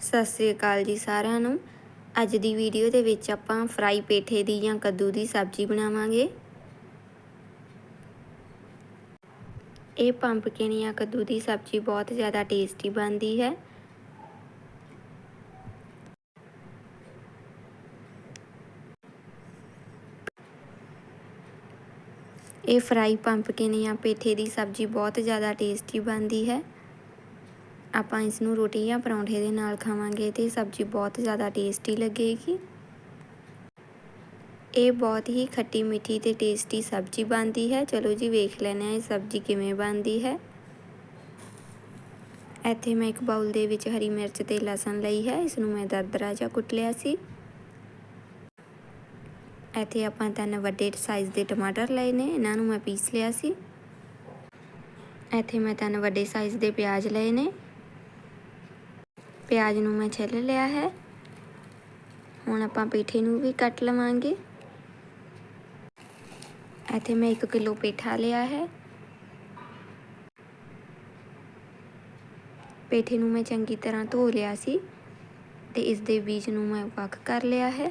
ਸਤਿ ਸ੍ਰੀ ਅਕਾਲ ਜੀ ਸਾਰਿਆਂ ਨੂੰ। ਅੱਜ ਦੀ ਵੀਡੀਓ ਦੇ ਵਿੱਚ ਆਪਾਂ ਫਰਾਈ ਪੇਠੇ ਦੀ ਜਾਂ ਕੱਦੂ ਦੀ ਸਬਜ਼ੀ ਬਣਾਵਾਂਗੇ। ਇਹ ਪੰਪਕਿਨ ਜਾਂ ਕੱਦੂ ਦੀ ਸਬਜ਼ੀ ਬਹੁਤ ਜ਼ਿਆਦਾ ਟੇਸਟੀ ਬਣਦੀ ਹੈ। ਇਹ ਫਰਾਈ ਪੰਪਕਿਨ ਜਾਂ ਪੇਠੇ ਦੀ ਸਬਜ਼ੀ ਬਹੁਤ ਜ਼ਿਆਦਾ ਟੇਸਟੀ ਬਣਦੀ ਹੈ। ਆਪਾਂ ਇਸ ਨੂੰ ਰੋਟੀ ਜਾਂ ਪਰੌਂਠੇ ਦੇ ਨਾਲ ਖਾਵਾਂਗੇ ਤੇ ਸਬਜ਼ੀ ਬਹੁਤ ਜ਼ਿਆਦਾ ਟੇਸਟੀ ਲੱਗੇਗੀ। ਇਹ ਬਹੁਤ ਹੀ ਖੱਟੀ ਮਿੱਠੀ ਤੇ ਟੇਸਟੀ ਸਬਜ਼ੀ ਬਣਦੀ ਹੈ। ਚਲੋ ਜੀ, ਵੇਖ ਲੈਣੇ ਆ ਇਹ ਸਬਜ਼ੀ ਕਿਵੇਂ ਬਣਦੀ ਹੈ। ਇੱਥੇ ਮੈਂ ਇੱਕ ਬਾਉਲ ਦੇ ਵਿੱਚ ਹਰੀ ਮਿਰਚ ਤੇ ਲਸਣ ਲਈ ਹੈ। ਇਸ ਨੂੰ ਮੈਂ ਦਰਦਰਾ ਜਿਹਾ ਕੁੱਟ ਲਿਆ ਸੀ। ਇੱਥੇ ਆਪਾਂ ਤਿੰਨ ਵੱਡੇ ਸਾਈਜ਼ ਦੇ ਟਮਾਟਰ ਲਏ ਨੇ। ਇਹਨਾਂ ਨੂੰ ਮੈਂ ਪੀਸ ਲਿਆ ਸੀ। ਇੱਥੇ ਮੈਂ ਤਿੰਨ ਵੱਡੇ ਸਾਈਜ਼ ਦੇ ਪਿਆਜ਼ ਲਏ ਨੇ। ਪਿਆਜ਼ ਨੂੰ ਮੈਂ ਛਿੱਲ ਲਿਆ ਹੈ। ਹੁਣ ਆਪਾਂ ਪੇਠੇ ਨੂੰ ਵੀ ਕੱਟ ਲਵਾਂਗੇ। ਇੱਥੇ ਮੈਂ 1 ਕਿਲੋ ਪੇਠਾ ਲਿਆ ਹੈ। ਪੇਠੇ ਨੂੰ ਮੈਂ ਚੰਗੀ ਤਰ੍ਹਾਂ ਧੋ ਲਿਆ ਸੀ ਤੇ ਇਸ ਦੇ ਬੀਜ ਨੂੰ ਮੈਂ ਵੱਖ ਕਰ ਲਿਆ ਹੈ।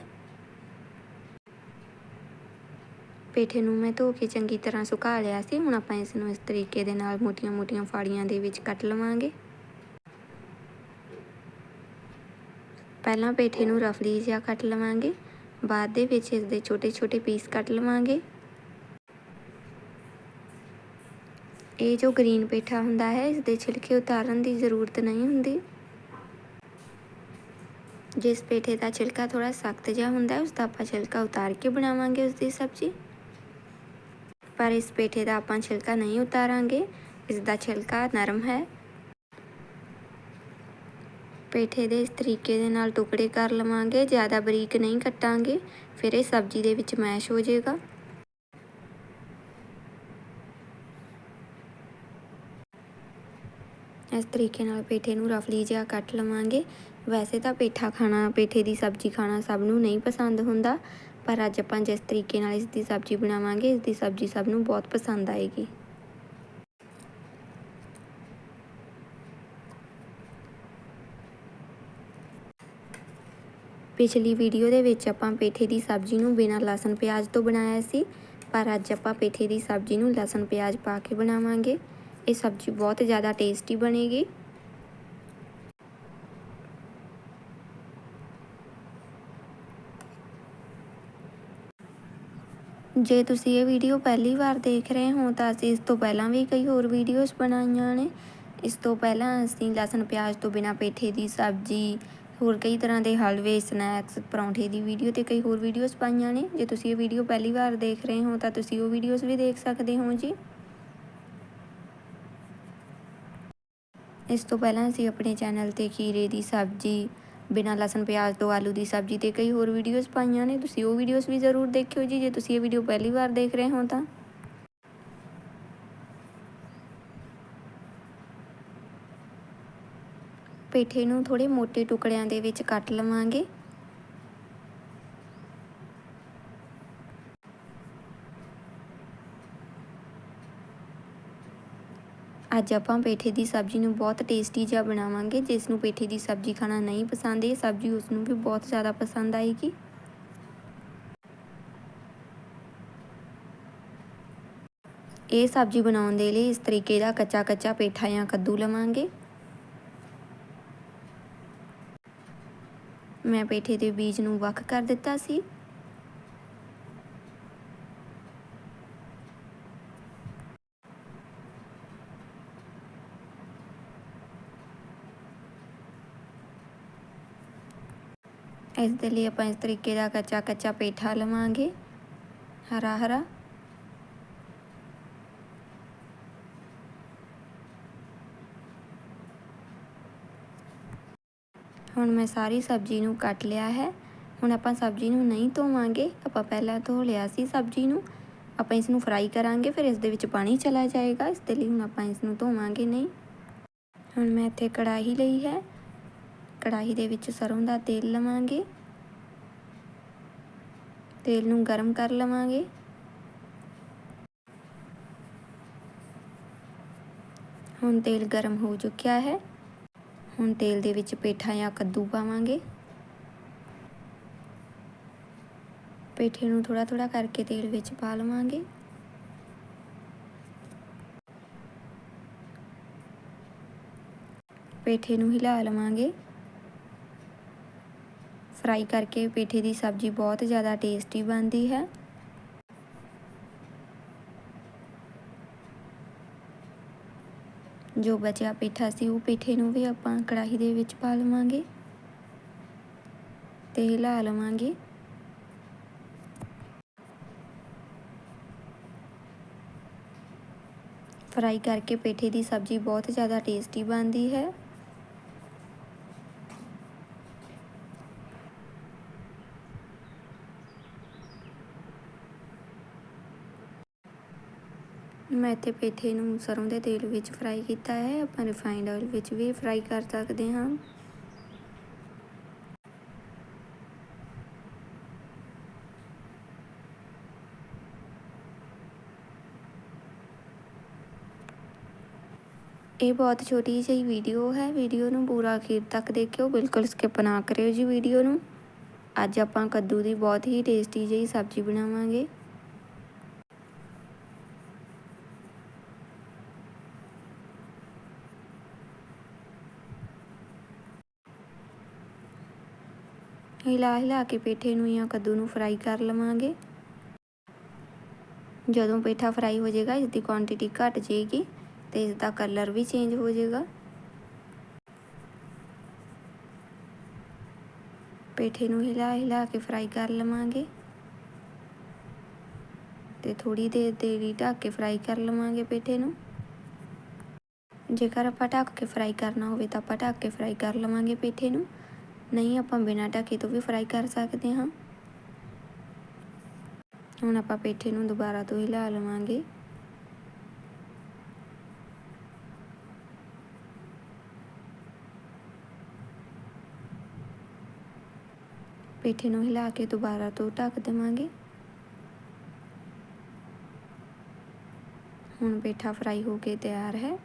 ਪੇਠੇ ਨੂੰ ਮੈਂ ਧੋ ਕੇ ਚੰਗੀ ਤਰ੍ਹਾਂ ਸੁਕਾ ਲਿਆ ਸੀ। ਹੁਣ ਆਪਾਂ ਇਸ ਨੂੰ ਇਸ ਤਰੀਕੇ ਦੇ ਨਾਲ ਮੋਟੀਆਂ-ਮੋਟੀਆਂ ਫਾੜੀਆਂ ਦੇ ਵਿੱਚ ਕੱਟ ਲਵਾਂਗੇ। ਪਹਿਲਾਂ ਪੇਠੇ ਨੂੰ ਰਫਲੀ ਜਿਹਾ ਕੱਟ ਲਵਾਂਗੇ, ਬਾਅਦ ਦੇ ਵਿੱਚ ਇਸ ਦੇ ਛੋਟੇ-ਛੋਟੇ ਪੀਸ ਕੱਟ ਲਵਾਂਗੇ। ਇਹ ਜੋ ਗ੍ਰੀਨ ਪੇਠਾ ਹੁੰਦਾ ਹੈ ਇਸ ਦੇ ਛਿਲਕੇ ਉਤਾਰਨ ਦੀ ਜ਼ਰੂਰਤ ਨਹੀਂ ਹੁੰਦੀ। ਜਿਸ ਪੇਠੇ ਦਾ ਛਿਲਕਾ ਥੋੜਾ ਸਖਤ ਜਿਹਾ ਹੁੰਦਾ ਉਸ ਦਾ ਆਪਾਂ ਛਿਲਕਾ ਉਤਾਰ ਕੇ ਬਣਾਵਾਂਗੇ ਉਸ ਦੀ ਸਬਜ਼ੀ। ਪਰ ਇਸ ਪੇਠੇ ਦਾ ਆਪਾਂ ਛਿਲਕਾ ਨਹੀਂ ਉਤਾਰਾਂਗੇ ਇਸ ਦਾ ਛਿਲਕਾ ਨਰਮ ਹੈ। ਪੇਠੇ ਦੇ ਇਸ ਤਰੀਕੇ ਦੇ ਨਾਲ ਟੁਕੜੇ ਕਰ ਲਵਾਂਗੇ, ਜ਼ਿਆਦਾ ਬਰੀਕ ਨਹੀਂ ਕੱਟਾਂਗੇ, ਫਿਰ ਇਹ ਸਬਜ਼ੀ ਦੇ ਵਿੱਚ ਮੈਸ਼ ਹੋ ਜਾਏਗਾ। ਇਸ ਤਰੀਕੇ ਨਾਲ ਪੇਠੇ ਨੂੰ ਰਫਲੀ ਜਿਹਾ ਕੱਟ ਲਵਾਂਗੇ। ਵੈਸੇ ਤਾਂ ਪੇਠਾ ਖਾਣਾ, ਪੇਠੇ ਦੀ ਸਬਜ਼ੀ ਖਾਣਾ ਸਭ ਨੂੰ ਨਹੀਂ ਪਸੰਦ ਹੁੰਦਾ, ਪਰ ਅੱਜ ਆਪਾਂ ਜਿਸ ਤਰੀਕੇ ਨਾਲ ਇਸ ਦੀ ਸਬਜ਼ੀ ਬਣਾਵਾਂਗੇ, ਇਸ ਦੀ ਸਬਜ਼ੀ ਸਭ ਨੂੰ ਬਹੁਤ ਪਸੰਦ ਆਏਗੀ। ਪਿਛਲੀ ਵੀਡੀਓ ਦੇ ਵਿੱਚ ਆਪਾਂ ਪੇਠੇ ਦੀ ਸਬਜ਼ੀ ਨੂੰ ਬਿਨਾਂ ਲਸਣ ਪਿਆਜ਼ ਤੋਂ ਬਣਾਇਆ ਸੀ, ਪਰ ਅੱਜ ਆਪਾਂ ਪੇਠੇ ਦੀ ਸਬਜ਼ੀ ਨੂੰ ਲਸਣ ਪਿਆਜ਼ ਪਾ ਕੇ ਬਣਾਵਾਂਗੇ। ਇਹ ਸਬਜ਼ੀ ਬਹੁਤ ਜ਼ਿਆਦਾ ਟੇਸਟੀ ਬਣੇਗੀ। ਜੇ ਤੁਸੀਂ ਇਹ ਵੀਡੀਓ ਪਹਿਲੀ ਵਾਰ ਦੇਖ ਰਹੇ ਹੋ, ਤਾਂ ਅਸੀਂ ਇਸ ਤੋਂ ਪਹਿਲਾਂ ਵੀ ਕਈ ਹੋਰ ਵੀਡੀਓਜ਼ ਬਣਾਈਆਂ ਨੇ। ਇਸ ਤੋਂ ਪਹਿਲਾਂ ਅਸੀਂ ਲਸਣ ਪਿਆਜ਼ ਤੋਂ ਬਿਨਾ ਪੇਠੇ ਦੀ ਸਬਜ਼ੀ ਹੋਰ ਕਈ ਤਰ੍ਹਾਂ ਦੇ ਹਲਵੇ ਸਨੈਕਸ ਪਰੌਂਠੇ ਦੀ ਵੀਡੀਓ ਤੇ ਕਈ ਹੋਰ ਵੀਡੀਓਜ਼ ਪਾਈਆਂ ਨੇ। ਜੇ ਤੁਸੀਂ ਇਹ ਵੀਡੀਓ ਪਹਿਲੀ ਵਾਰ ਦੇਖ ਰਹੇ ਹੋ, ਤਾਂ ਤੁਸੀਂ ਉਹ ਵੀਡੀਓਜ਼ ਵੀ ਦੇਖ ਸਕਦੇ ਹੋ ਜੀ। ਇਸ ਤੋਂ ਪਹਿਲਾਂ ਅਸੀਂ ਆਪਣੇ ਚੈਨਲ ਤੇ ਖੀਰੇ ਦੀ ਸਬਜ਼ੀ, ਬਿਨਾਂ ਲਸਣ, ਪਿਆਜ਼ ਤੋਂ ਆਲੂ ਦੀ ਸਬਜ਼ੀ ਤੇ ਕਈ ਹੋਰ ਵੀਡੀਓਜ਼ ਪਾਈਆਂ ਨੇ। ਤੁਸੀਂ ਉਹ ਵੀਡੀਓਜ਼ ਵੀ ਜ਼ਰੂਰ ਦੇਖਿਓ ਜੀ। ਜੇ ਤੁਸੀਂ ਇਹ ਵੀਡੀਓ ਪਹਿਲੀ ਵਾਰ ਦੇਖ ਰਹੇ ਹੋ, ਤਾਂ ਪੇਠੇ ਨੂੰ ਥੋੜੇ ਮੋਟੇ ਟੁਕੜਿਆਂ ਦੇ ਵਿੱਚ ਕੱਟ ਲਵਾਂਗੇ। ਅੱਜ ਆਪਾਂ ਪੇਠੇ ਦੀ ਸਬਜ਼ੀ ਨੂੰ ਬਹੁਤ ਟੇਸਟੀ ਜਿਹਾ ਬਣਾਵਾਂਗੇ। ਜਿਸ ਨੂੰ ਪੇਠੇ ਦੀ ਸਬਜ਼ੀ ਖਾਣਾ ਨਹੀਂ ਪਸੰਦ, ਇਹ ਸਬਜ਼ੀ ਉਸ ਨੂੰ ਵੀ ਬਹੁਤ ਜ਼ਿਆਦਾ ਪਸੰਦ ਆਏਗੀ। ਇਹ ਸਬਜ਼ੀ ਬਣਾਉਣ ਦੇ ਲਈ ਇਸ ਤਰੀਕੇ ਦਾ ਕੱਚਾ ਕੱਚਾ ਪੇਠਾ ਜਾਂ ਕੱਦੂ ਲਵਾਂਗੇ। ਮੈਂ ਪੇਠੇ ਦੇ ਬੀਜ ਨੂੰ ਵੱਖ ਕਰ ਦਿੱਤਾ ਸੀ। ਇਸ ਦੇ ਲਈ ਆਪਾਂ ਇਸ ਤਰੀਕੇ ਦਾ ਕੱਚਾ ਕੱਚਾ ਪੇਠਾ ਲਵਾਂਗੇ। ਹਰਾ ਹਰਾ ਹੁਣ ਮੈਂ ਸਾਰੀ ਸਬਜ਼ੀ ਨੂੰ ਕੱਟ ਲਿਆ ਹੈ। ਹੁਣ ਆਪਾਂ ਸਬਜ਼ੀ ਨੂੰ ਨਹੀਂ ਧੋਵਾਂਗੇ। ਆਪਾਂ ਪਹਿਲਾਂ ਧੋ ਲਿਆ ਸੀ ਸਬਜ਼ੀ ਨੂੰ। ਆਪਾਂ ਇਸ ਨੂੰ ਫਰਾਈ ਕਰਾਂਗੇ, ਫਿਰ ਇਸ ਦੇ ਵਿੱਚ ਪਾਣੀ ਚਲਾ ਜਾਏਗਾ। ਇਸ ਦੇ ਲਈ ਹੁਣ ਆਪਾਂ ਇਸ ਨੂੰ ਧੋਵਾਂਗੇ ਨਹੀਂ। ਹੁਣ ਮੈਂ ਇੱਥੇ ਕੜਾਹੀ ਲਈ ਹੈ। ਕੜਾਹੀ ਦੇ ਵਿੱਚ ਸਰੋਂ ਦਾ ਤੇਲ ਲਵਾਂਗੇ। ਤੇਲ ਨੂੰ ਗਰਮ ਕਰ ਲਵਾਂਗੇ। ਹੁਣ ਤੇਲ ਗਰਮ ਹੋ ਚੁੱਕਿਆ ਹੈ। ਹੁਣ ਤੇਲ ਦੇ ਵਿੱਚ ਪੇਠਾ ਜਾਂ ਕੱਦੂ ਪਾਵਾਂਗੇ। ਪੇਠੇ ਨੂੰ ਥੋੜਾ ਥੋੜਾ ਕਰਕੇ ਤੇਲ ਵਿੱਚ ਪਾ ਲਵਾਂਗੇ। ਪੇਠੇ ਨੂੰ ਹਿਲਾ ਲਵਾਂਗੇ। ਫਰਾਈ ਕਰਕੇ ਪੇਠੇ ਦੀ ਸਬਜ਼ੀ ਬਹੁਤ ਜ਼ਿਆਦਾ ਟੇਸਟੀ ਬਣਦੀ ਹੈ। ਜੋ ਬਚਿਆ ਪੇਠਾ ਸੀ, ਉਹ ਪੇਠੇ ਨੂੰ ਵੀ ਆਪਾਂ ਕੜਾਹੀ ਦੇ ਵਿੱਚ ਪਾ ਲਵਾਂਗੇ ਤੇ ਹਿਲਾ ਲਵਾਂਗੇ। ਫਰਾਈ ਕਰਕੇ ਪੇਠੇ ਦੀ ਸਬਜ਼ੀ ਬਹੁਤ ਜ਼ਿਆਦਾ ਟੇਸਟੀ ਬਣਦੀ ਹੈ। ਮੈਂ ਇੱਥੇ ਪੇਠੇ ਨੂੰ ਸਰੋਂ ਦੇ ਤੇਲ ਵਿੱਚ ਫਰਾਈ ਕੀਤਾ ਹੈ। ਆਪਾਂ ਰਿਫਾਈਨਡ ਆਇਲ ਵਿੱਚ ਵੀ ਫਰਾਈ ਕਰ ਸਕਦੇ ਹਾਂ। ਇਹ ਬਹੁਤ ਛੋਟੀ ਜਿਹੀ ਵੀਡੀਓ ਹੈ। ਵੀਡੀਓ ਨੂੰ ਪੂਰਾ ਅਖੀਰ ਤੱਕ ਦੇਖਿਓ। ਬਿਲਕੁਲ ਸਕਿਪ ਨਾ ਕਰਿਓ ਜੀ ਵੀਡੀਓ ਨੂੰ। ਅੱਜ ਆਪਾਂ ਕੱਦੂ ਦੀ ਬਹੁਤ ਹੀ ਟੇਸਟੀ ਜਿਹੀ ਸਬਜ਼ੀ ਬਣਾਵਾਂਗੇ। ਹਿਲਾ ਹਿਲਾ ਕੇ ਪੇਠੇ ਨੂੰ ਜਾਂ ਕੱਦੂ ਨੂੰ ਫਰਾਈ ਕਰ ਲਵਾਂਗੇ। ਜਦੋਂ ਪੇਠਾ ਫਰਾਈ ਹੋ ਜਾਏਗਾ ਇਸ ਦੀ ਕੁਆਂਟੀਟੀ ਘਟ ਜਾਏਗੀ ਤੇ ਇਸ ਦਾ ਕਲਰ ਵੀ ਚੇਂਜ ਹੋ ਜਾਏਗਾ। ਪੇਠੇ ਨੂੰ ਹਿਲਾ ਹਿਲਾ ਕੇ ਫਰਾਈ ਕਰ ਲਵਾਂਗੇ ਤੇ ਥੋੜੀ ਦੇਰ ਦੇ ਲਈ ਢੱਕ ਕੇ ਫਰਾਈ ਕਰ ਲਵਾਂਗੇ ਪੇਠੇ ਨੂੰ। ਜੇਕਰ ਆਪਾਂ ਢੱਕ ਕੇ ਫਰਾਈ ਕਰਨਾ ਹੋਵੇ ਤਾਂ ਆਪਾਂ ਢੱਕ ਕੇ ਫਰਾਈ ਕਰ ਲਵਾਂਗੇ ਪੇਠੇ ਨੂੰ। ਨਹੀਂ, ਆਪਾਂ ਬਿਨਾਂ ਢੱਕੇ ਤੋਂ ਵੀ ਫਰਾਈ ਕਰ ਸਕਦੇ ਹਾਂ। ਹੁਣ ਆਪਾਂ ਪੇਠੇ ਨੂੰ ਦੁਬਾਰਾ ਤੋਂ ਹਿਲਾ ਲਵਾਂਗੇ। ਪੇਠੇ ਨੂੰ ਹਿਲਾ ਕੇ ਦੁਬਾਰਾ ਤੋਂ ਢੱਕ ਦੇਵਾਂਗੇ। ਹੁਣ ਪੇਠਾ ਫਰਾਈ ਹੋ ਕੇ ਤਿਆਰ ਹੈ।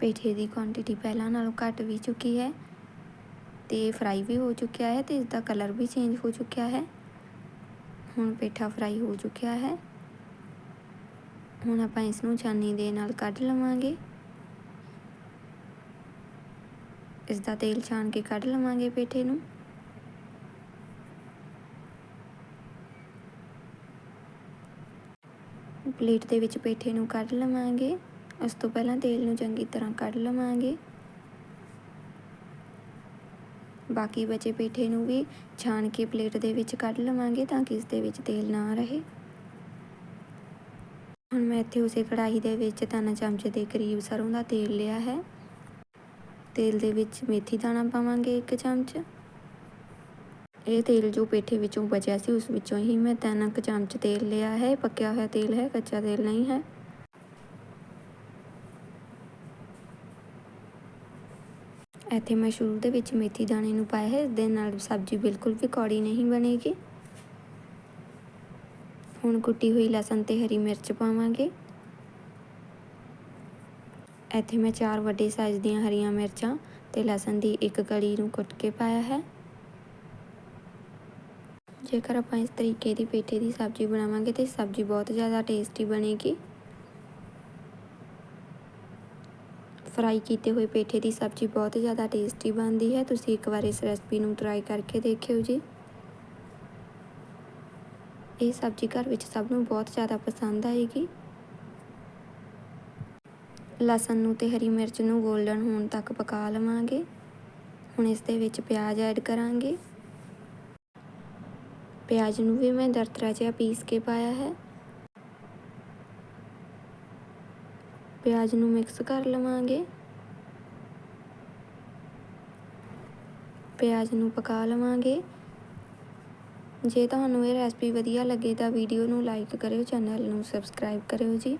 ਪੇਠੇ ਦੀ ਕੁਆਂਟੀਟੀ ਪਹਿਲਾਂ ਨਾਲੋਂ ਘੱਟ ਵੀ ਚੁੱਕੀ ਹੈ ਤੇ ਫਰਾਈ ਵੀ ਹੋ ਚੁੱਕਿਆ ਹੈ ਤੇ ਇਸ ਦਾ ਕਲਰ ਵੀ ਚੇਂਜ ਹੋ ਚੁੱਕਿਆ ਹੈ। ਹੁਣ ਪੇਠਾ ਫਰਾਈ ਹੋ ਚੁੱਕਿਆ ਹੈ। ਹੁਣ ਆਪਾਂ ਇਸ ਨੂੰ ਛਾਨੀ ਦੇ ਨਾਲ ਕੱਢ ਲਵਾਂਗੇ। ਇਸ ਦਾ ਤੇਲ ਛਾਣ ਕੇ ਕੱਢ ਲਵਾਂਗੇ ਪੇਠੇ ਨੂੰ। ਪਲੇਟ ਦੇ ਵਿੱਚ ਪੇਠੇ ਨੂੰ ਕੱਢ ਲਵਾਂਗੇ। ਉਸ ਤੋਂ ਪਹਿਲਾਂ ਤੇਲ ਨੂੰ ਚੰਗੀ ਤਰ੍ਹਾਂ ਕੱਢ ਲਵਾਂਗੇ। ਬਾਕੀ ਬਚੇ ਪੇਠੇ ਨੂੰ ਵੀ ਛਾਣ ਕੇ ਪਲੇਟ ਦੇ ਵਿੱਚ ਕੱਢ ਲਵਾਂਗੇ ਤਾਂ ਕਿ ਇਸ ਦੇ ਵਿੱਚ ਤੇਲ ਨਾ ਰਹੇ। ਹੁਣ ਮੈਂ ਇੱਥੇ ਉਸੇ ਕੜਾਹੀ ਦੇ ਵਿੱਚ ਤਿੰਨ ਚਮਚੇ ਦੇ ਕਰੀਬ ਸਰੋਂ ਦਾ ਤੇਲ ਲਿਆ ਹੈ। ਤੇਲ ਦੇ ਵਿੱਚ ਮੇਥੀ ਦਾਣਾ ਪਾਵਾਂਗੇ ਇੱਕ ਚਮਚ। ਇਹ ਤੇਲ ਜੋ ਪੇਠੇ ਵਿੱਚੋਂ ਬਚਿਆ ਸੀ ਉਸ ਵਿੱਚੋਂ ਹੀ ਮੈਂ ਤਿੰਨ ਕੁ ਚਮਚ ਤੇਲ ਲਿਆ ਹੈ। ਪੱਕਿਆ ਹੋਇਆ ਤੇਲ ਹੈ, ਕੱਚਾ ਤੇਲ ਨਹੀਂ ਹੈ। ਇੱਥੇ ਮੈਂ ਸ਼ੁਰੂ ਦੇ ਵਿੱਚ ਮੇਥੀ ਦਾਣੇ ਨੂੰ ਪਾਇਆ ਹੈ ਇਸ ਦੇ ਨਾਲ ਸਬਜ਼ੀ ਬਿਲਕੁਲ ਵੀ ਕੌੜੀ ਨਹੀਂ ਬਣੇਗੀ। ਹੁਣ ਕੁੱਟੀ ਹੋਈ ਲਸਣ ਤੇ ਹਰੀ ਮਿਰਚ ਪਾਵਾਂਗੇ। ਇੱਥੇ ਮੈਂ ਚਾਰ ਵੱਡੇ ਸਾਈਜ਼ ਦੀਆਂ ਹਰੀਆਂ ਮਿਰਚਾਂ ਤੇ ਲਸਣ ਦੀ ਇੱਕ ਕਲੀ ਨੂੰ ਕੁੱਟ ਕੇ ਪਾਇਆ ਹੈ। ਜੇਕਰ ਆਪਾਂ ਇਸ ਤਰੀਕੇ ਦੀ ਪੇਠੇ ਦੀ ਸਬਜ਼ੀ ਬਣਾਵਾਂਗੇ ਤੇ ਸਬਜ਼ੀ ਬਹੁਤ ਜ਼ਿਆਦਾ ਟੇਸਟੀ ਬਣੇਗੀ। ਫਰਾਈ ਕੀਤੇ ਹੋਏ ਪੇਠੇ ਦੀ ਸਬਜ਼ੀ ਬਹੁਤ ਜ਼ਿਆਦਾ ਟੇਸਟੀ ਬਣਦੀ ਹੈ। ਤੁਸੀਂ ਇੱਕ ਵਾਰ ਇਸ ਰੈਸਪੀ ਨੂੰ ਟਰਾਈ ਕਰਕੇ ਦੇਖਿਓ ਜੀ। ਇਹ ਸਬਜ਼ੀ ਘਰ ਵਿੱਚ ਸਭ ਨੂੰ ਬਹੁਤ ਜ਼ਿਆਦਾ ਪਸੰਦ ਆਏਗੀ। ਲਸਣ ਨੂੰ ਤੇ ਹਰੀ ਮਿਰਚ ਨੂੰ 골ਡਨ ਹੋਣ ਤੱਕ ਪਕਾ ਲਵਾਂਗੇ। ਹੁਣ ਇਸ ਦੇ ਵਿੱਚ ਪਿਆਜ਼ ਐਡ ਕਰਾਂਗੇ। ਪਿਆਜ਼ ਨੂੰ ਵੀ ਮੈਂ ਦਰਦਰਾ ਜਿਹਾ ਪੀਸ ਕੇ ਪਾਇਆ ਹੈ। ਪਿਆਜ਼ ਨੂੰ ਮਿਕਸ ਕਰ ਲਵਾਂਗੇ। ਪਿਆਜ਼ ਨੂੰ ਪਕਾ ਲਵਾਂਗੇ। ਜੇ ਤੁਹਾਨੂੰ ਇਹ ਰੈਸਪੀ ਵਧੀਆ ਲੱਗੇ ਤਾਂ ਵੀਡੀਓ ਨੂੰ ਲਾਈਕ ਕਰਿਓ ਚੈਨਲ ਨੂੰ ਸਬਸਕ੍ਰਾਈਬ ਕਰਿਓ ਜੀ।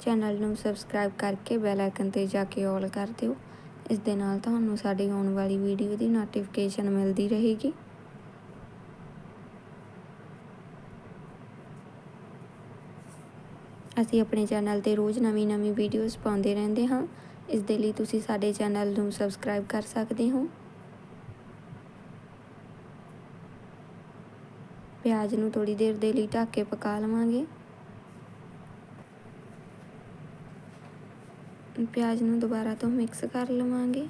ਚੈਨਲ ਨੂੰ ਸਬਸਕ੍ਰਾਈਬ ਕਰਕੇ ਬੈਲ ਆਈਕਨ ਤੇ ਜਾ ਕੇ ਆਲ ਕਰ ਦਿਓ। ਇਸ ਦੇ ਨਾਲ ਤੁਹਾਨੂੰ ਸਾਡੀ ਆਉਣ ਵਾਲੀ ਵੀਡੀਓ ਦੀ ਨੋਟੀਫਿਕੇਸ਼ਨ ਮਿਲਦੀ ਰਹੇਗੀ। ਅਸੀਂ ਆਪਣੇ ਚੈਨਲ ਤੇ ਰੋਜ਼ ਨਵੀਂ-ਨਵੀਂ ਵੀਡੀਓਜ਼ ਪਾਉਂਦੇ ਰਹਿੰਦੇ ਹਾਂ। ਇਸ ਦੇ ਲਈ ਤੁਸੀਂ ਸਾਡੇ ਚੈਨਲ ਨੂੰ ਸਬਸਕ੍ਰਾਈਬ ਕਰ ਸਕਦੇ ਹੋ। ਪਿਆਜ਼ ਨੂੰ ਥੋੜੀ ਦੇਰ ਦੇ ਲਈ ਢੱਕ ਕੇ ਪਕਾ ਲਵਾਂਗੇ। ਪਿਆਜ਼ ਨੂੰ ਦੁਬਾਰਾ ਤੋਂ ਮਿਕਸ ਕਰ ਲਵਾਂਗੇ।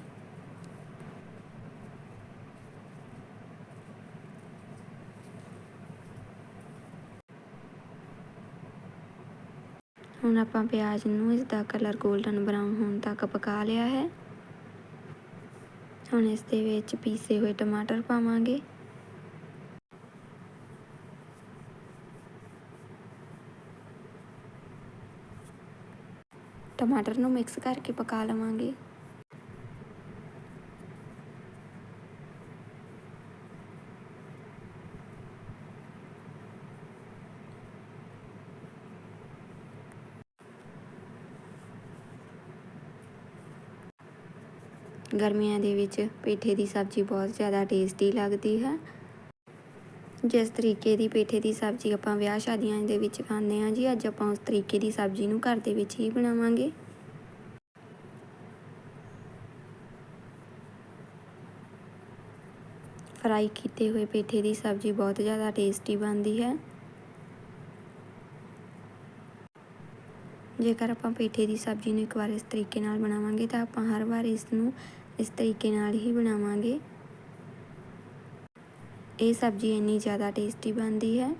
ਹੁਣ ਆਪਾਂ ਪਿਆਜ਼ ਨੂੰ ਇਸ ਦਾ ਕਲਰ 골ਡਨ ਬਰਾਊਨ ਹੋਣ ਤੱਕ ਪਕਾ ਲਿਆ ਹੈ। ਹੁਣ ਇਸ ਦੇ ਵਿੱਚ ਪੀਸੇ ਹੋਏ ਟਮਾਟਰ ਪਾਵਾਂਗੇ। ਟਮਾਟਰ ਨੂੰ ਮਿਕਸ ਕਰਕੇ ਪਕਾ ਲਵਾਂਗੇ। ਗਰਮੀਆਂ ਦੇ ਵਿੱਚ ਪੇਠੇ ਦੀ ਸਬਜ਼ੀ ਬਹੁਤ ਜ਼ਿਆਦਾ ਟੇਸਟੀ ਲੱਗਦੀ ਹੈ। ਜਿਸ ਤਰੀਕੇ ਦੀ ਪੇਠੇ ਦੀ ਸਬਜ਼ੀ ਆਪਾਂ ਵਿਆਹ ਸ਼ਾਦੀਆਂ ਦੇ ਵਿੱਚ ਖਾਂਦੇ ਹਾਂ ਜੀ, ਅੱਜ ਆਪਾਂ ਉਸ ਤਰੀਕੇ ਦੀ ਸਬਜ਼ੀ ਨੂੰ ਘਰ ਦੇ ਵਿੱਚ ਹੀ ਬਣਾਵਾਂਗੇ। ਫਰਾਈ ਕੀਤੇ ਹੋਏ ਪੇਠੇ ਦੀ ਸਬਜ਼ੀ ਬਹੁਤ ਜ਼ਿਆਦਾ ਟੇਸਟੀ ਬਣਦੀ ਹੈ। ਜੇਕਰ ਆਪਾਂ ਪੇਠੇ ਦੀ ਸਬਜ਼ੀ ਨੂੰ ਇੱਕ ਵਾਰ ਇਸ ਤਰੀਕੇ ਨਾਲ ਬਣਾਵਾਂਗੇ ਤਾਂ ਆਪਾਂ ਹਰ ਵਾਰ ਇਸ ਨੂੰ ਇਸ ਤਰੀਕੇ ਨਾਲ ਹੀ ਬਣਾਵਾਂਗੇ। ਇਹ ਸਬਜ਼ੀ ਇੰਨੀ ਜ਼ਿਆਦਾ ਟੇਸਟੀ ਬਣਦੀ ਹੈ।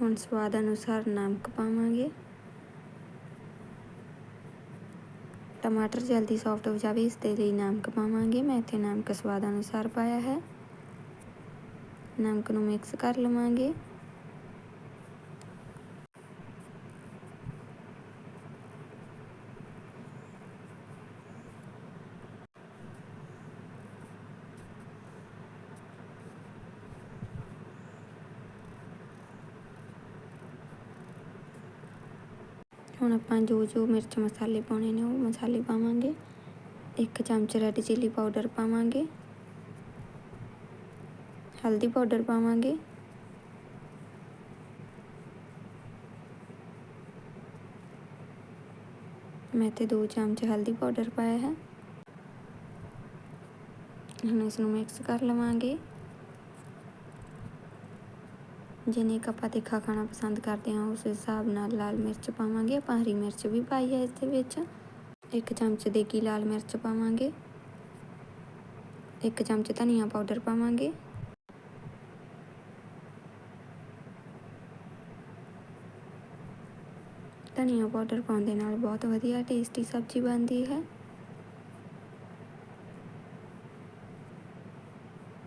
ਹੁਣ ਸਵਾਦ ਅਨੁਸਾਰ ਨਮਕ ਪਾਵਾਂਗੇ। ਟਮਾਟਰ ਜਲਦੀ ਸੌਫਟ ਹੋ ਜਾਵੇ, ਇਸ ਦੇ ਲਈ ਨਮਕ ਪਾਵਾਂਗੇ। ਮੈਂ ਇੱਥੇ ਨਮਕ ਸਵਾਦ ਅਨੁਸਾਰ ਪਾਇਆ ਹੈ। ਨਮਕ ਨੂੰ ਮਿਕਸ ਕਰ ਲਵਾਂਗੇ ਹੁਣ ਆਪਾਂ ਜੋ ਜੋ ਮਿਰਚ ਮਸਾਲੇ ਪਾਉਣੇ ਨੇ ਉਹ ਮਸਾਲੇ ਪਾਵਾਂਗੇ। ਇੱਕ ਚਮਚ ਰੈੱਡ ਚਿੱਲੀ ਪਾਊਡਰ ਪਾਵਾਂਗੇ। ਹਲਦੀ ਪਾਊਡਰ ਪਾਵਾਂਗੇ। ਮੈਂ ਤੇ 2 ਚਮਚ ਹਲਦੀ ਪਾਊਡਰ ਪਾਇਆ ਹੈ। ਹੁਣ ਇਸ ਨੂੰ ਮਿਕਸ ਕਰ ਲਵਾਂਗੇ। ਜਿੰਨੇ ਕੁ ਆਪਾਂ ਤਿੱਖਾ ਖਾਣਾ ਪਸੰਦ ਕਰਦੇ ਹਾਂ, ਉਸ ਹਿਸਾਬ ਨਾਲ ਲਾਲ ਮਿਰਚ ਪਾਵਾਂਗੇ। ਆਪਾਂ ਹਰੀ ਮਿਰਚ ਵੀ ਪਾਈ ਹੈ ਇਸ ਦੇ ਵਿੱਚ। ਇੱਕ ਚਮਚ ਦੇਗੀ ਲਾਲ ਮਿਰਚ ਪਾਵਾਂਗੇ। ਇੱਕ ਚਮਚ ਧਨੀਆ ਪਾਊਡਰ ਪਾਵਾਂਗੇ। ਧਨੀਆ ਪਾਊਡਰ ਪਾਉਣ ਦੇ ਨਾਲ ਬਹੁਤ ਵਧੀਆ ਟੇਸਟੀ ਸਬਜ਼ੀ ਬਣਦੀ ਹੈ।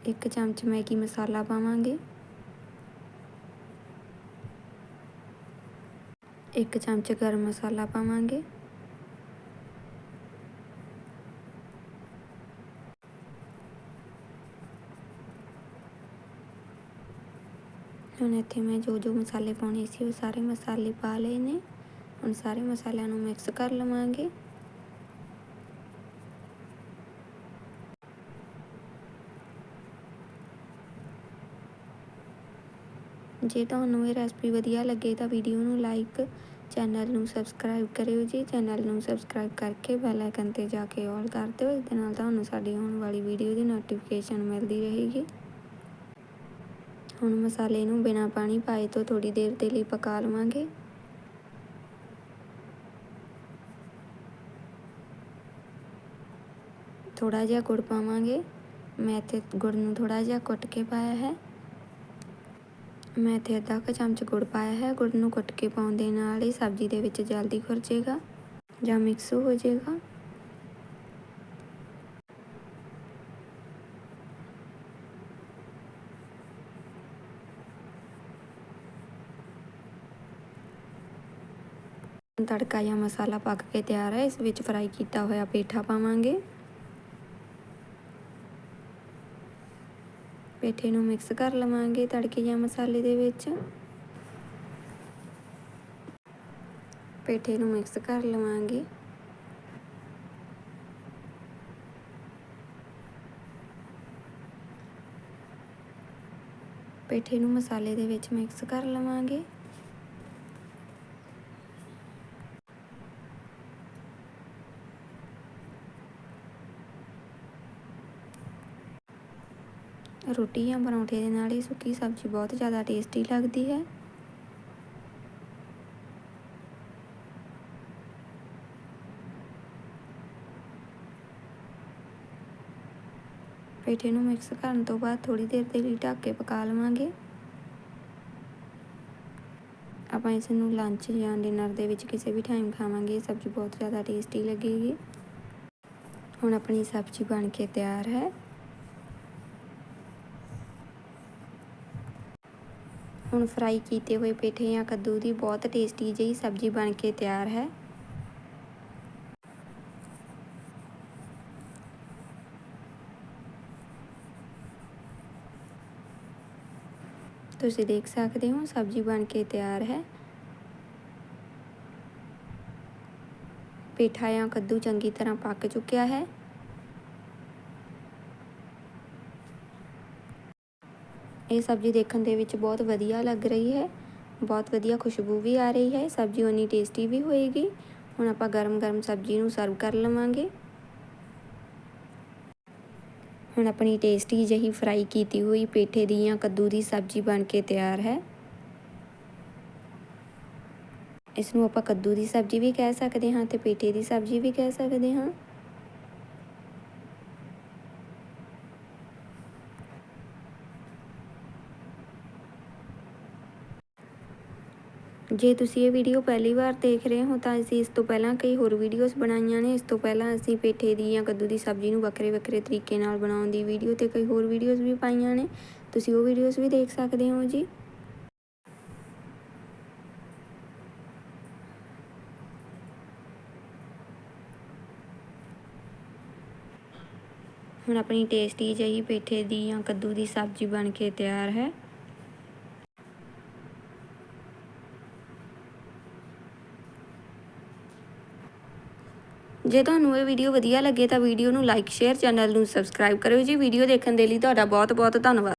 ਇੱਕ ਚਮਚ ਮੈਗੀ ਮਸਾਲਾ ਪਾਵਾਂਗੇ। ਇੱਕ ਚਮਚ ਗਰਮ ਮਸਾਲਾ ਪਾਵਾਂਗੇ। ਹੁਣ ਇੱਥੇ ਮੈਂ ਜੋ ਜੋ ਮਸਾਲੇ ਪਾਉਣੇ ਸੀ ਉਹ ਸਾਰੇ ਮਸਾਲੇ ਪਾ ਲਏ ਨੇ। ਹੁਣ ਸਾਰੇ ਮਸਾਲਿਆਂ ਨੂੰ ਮਿਕਸ ਕਰ ਲਵਾਂਗੇ। ਜੇ ਤੁਹਾਨੂੰ ਇਹ ਰੈਸਪੀ ਵਧੀਆ ਲੱਗੇ ਤਾਂ ਵੀਡੀਓ ਨੂੰ ਲਾਈਕ ਚੈਨਲ ਨੂੰ ਸਬਸਕ੍ਰਾਈਬ ਕਰਿਓ ਜੀ। ਚੈਨਲ ਨੂੰ ਸਬਸਕ੍ਰਾਈਬ ਕਰਕੇ ਬੈਲ ਆਈਕਨ ਤੇ ਜਾ ਕੇ ਆਲ ਕਰ ਦਿਓ। ਇਸ ਦੇ ਨਾਲ ਤੁਹਾਨੂੰ ਸਾਡੀ ਆਉਣ ਵਾਲੀ ਵੀਡੀਓ ਦੀ ਨੋਟੀਫਿਕੇਸ਼ਨ ਮਿਲਦੀ ਰਹੇਗੀ। ਹੁਣ ਮਸਾਲੇ ਨੂੰ ਬਿਨਾਂ ਪਾਣੀ ਪਾਏ ਤੋਂ ਥੋੜੀ ਦੇਰ ਦੇ ਲਈ ਪਕਾ ਲਵਾਂਗੇ। ਥੋੜਾ ਜਿਹਾ ਗੁੜ ਪਾਵਾਂਗੇ। ਮੈਂ ਇੱਥੇ ਗੁੜ ਨੂੰ ਥੋੜਾ ਜਿਹਾ ਕੁੱਟ ਕੇ ਪਾਇਆ ਹੈ। ਮੈਂ ਇੱਥੇ ਅੱਧਾ ਕੁ ਚਮਚ ਗੁੜ ਪਾਇਆ ਹੈ। ਗੁੜ ਨੂੰ ਕੁੱਟ ਕੇ ਪਾਉਣ ਦੇ ਨਾਲ ਹੀ ਸਬਜ਼ੀ ਦੇ ਵਿੱਚ ਜਲਦੀ ਖੁਰ ਜਾਏਗਾ ਜਾਂ ਮਿਕਸ ਹੋ ਜਾਏਗਾ। ਤੜਕਾ ਜਾਂ ਮਸਾਲਾ ਪੱਕ ਕੇ ਤਿਆਰ ਹੈ। ਇਸ ਵਿੱਚ ਫਰਾਈ ਕੀਤਾ ਹੋਇਆ ਪੇਠਾ ਪਾਵਾਂਗੇ। ਪੇਠੇ ਨੂੰ ਮਿਕਸ ਕਰ ਲਵਾਂਗੇ ਤੜਕੇ ਜਾਂ ਮਸਾਲੇ ਦੇ ਵਿੱਚ। ਪੇਠੇ ਨੂੰ ਮਿਕਸ ਕਰ ਲਵਾਂਗੇ। ਪੇਠੇ ਨੂੰ ਮਸਾਲੇ ਦੇ ਵਿੱਚ ਮਿਕਸ ਕਰ ਲਵਾਂਗੇ। ਰੋਟੀ ਜਾਂ ਪਰੌਂਠੇ ਦੇ ਨਾਲ ਇਹ ਸੁੱਕੀ ਸਬਜ਼ੀ ਬਹੁਤ ਜ਼ਿਆਦਾ ਟੇਸਟੀ ਲੱਗਦੀ ਹੈ। ਪੇਠੇ ਨੂੰ ਮਿਕਸ ਕਰਨ ਤੋਂ ਬਾਅਦ ਥੋੜੀ ਦੇਰ ਦੇ ਲਈ ਢੱਕ ਕੇ ਪਕਾ ਲਵਾਂਗੇ। ਆਪਾਂ ਇਸ ਨੂੰ ਲੰਚ ਜਾਂ ਡਿਨਰ ਦੇ ਵਿੱਚ ਕਿਸੇ ਵੀ ਟਾਈਮ ਖਾਵਾਂਗੇ ਇਹ ਸਬਜ਼ੀ ਬਹੁਤ ਜ਼ਿਆਦਾ ਟੇਸਟੀ ਲੱਗੇਗੀ। ਹੁਣ ਆਪਣੀ ਸਬਜ਼ੀ ਬਣ ਕੇ ਤਿਆਰ ਹੈ। ਹੁਣ ਫਰਾਈ ਕੀਤੇ ਹੋਏ ਪੇਠੇ ਜਾਂ ਕੱਦੂ ਦੀ ਬਹੁਤ ਟੇਸਟੀ ਜਿਹੀ ਸਬਜ਼ੀ ਬਣ ਕੇ ਤਿਆਰ ਹੈ। ਤੁਸੀਂ ਦੇਖ ਸਕਦੇ ਹੋ ਸਬਜ਼ੀ ਬਣ ਕੇ ਤਿਆਰ ਹੈ। ਪੇਠਾ ਜਾਂ ਕੱਦੂ ਚੰਗੀ ਤਰ੍ਹਾਂ ਪੱਕ ਚੁੱਕਿਆ ਹੈ। ਇਹ ਸਬਜ਼ੀ ਦੇਖਣ ਦੇ ਵਿੱਚ ਬਹੁਤ ਵਧੀਆ ਲੱਗ ਰਹੀ ਹੈ। ਬਹੁਤ ਵਧੀਆ ਖੁਸ਼ਬੂ ਵੀ ਆ ਰਹੀ ਹੈ। ਸਬਜ਼ੀ ਉਨੀ ਟੇਸਟੀ ਵੀ ਹੋਏਗੀ। ਹੁਣ ਆਪਾਂ ਗਰਮ-ਗਰਮ ਸਬਜ਼ੀ ਨੂੰ ਸਰਵ ਕਰ ਲਵਾਂਗੇ। ਹੁਣ ਆਪਣੀ ਟੇਸਟੀ ਜਿਹੀ ਫਰਾਈ ਕੀਤੀ ਹੋਈ ਪੇਠੇ ਦੀ ਜਾਂ ਕੱਦੂ ਦੀ ਸਬਜ਼ੀ ਬਣ ਕੇ ਤਿਆਰ ਹੈ। ਇਸ ਨੂੰ ਆਪਾਂ ਕੱਦੂ ਦੀ ਸਬਜ਼ੀ ਵੀ ਕਹਿ ਸਕਦੇ ਹਾਂ ਤੇ ਪੇਠੇ ਦੀ ਸਬਜ਼ੀ ਵੀ ਕਹਿ ਸਕਦੇ ਹਾਂ। ਜੇ ਤੁਸੀਂ ਇਹ ਵੀਡੀਓ ਪਹਿਲੀ ਵਾਰ ਦੇਖ ਰਹੇ ਹੋ ਤਾਂ ਅਸੀਂ ਇਸ ਤੋਂ ਪਹਿਲਾਂ ਕਈ ਹੋਰ ਵੀਡੀਓਜ਼ ਬਣਾਈਆਂ ਨੇ। ਇਸ ਤੋਂ ਪਹਿਲਾਂ ਅਸੀਂ ਪੇਠੇ ਦੀ ਜਾਂ ਕੱਦੂ ਦੀ ਸਬਜ਼ੀ ਨੂੰ ਵੱਖਰੇ ਵੱਖਰੇ ਤਰੀਕੇ ਨਾਲ ਬਣਾਉਣ ਦੀ ਵੀਡੀਓ ਤੇ ਕਈ ਹੋਰ ਵੀਡੀਓਜ਼ ਵੀ ਪਾਈਆਂ ਨੇ। ਤੁਸੀਂ ਉਹ ਵੀਡੀਓਜ਼ ਵੀ ਦੇਖ ਸਕਦੇ ਹੋ ਜੀ। ਹੁਣ ਆਪਣੀ ਟੇਸਟੀ ਜਿਹੀ ਪੇਠੇ ਦੀ ਜਾਂ ਕੱਦੂ ਦੀ ਸਬਜ਼ੀ ਬਣ ਕੇ ਤਿਆਰ ਹੈ। ਜੇ ਤੁਹਾਨੂੰ ਇਹ ਵੀਡੀਓ ਵਧੀਆ ਲੱਗੇ ਤਾਂ ਵੀਡੀਓ ਨੂੰ ਲਾਈਕ ਸ਼ੇਅਰ ਚੈਨਲ ਨੂੰ ਸਬਸਕ੍ਰਾਈਬ ਕਰਿਓ ਜੀ। ਵੀਡੀਓ ਦੇਖਣ ਦੇ ਲਈ ਤੁਹਾਡਾ ਬਹੁਤ ਬਹੁਤ ਧੰਨਵਾਦ।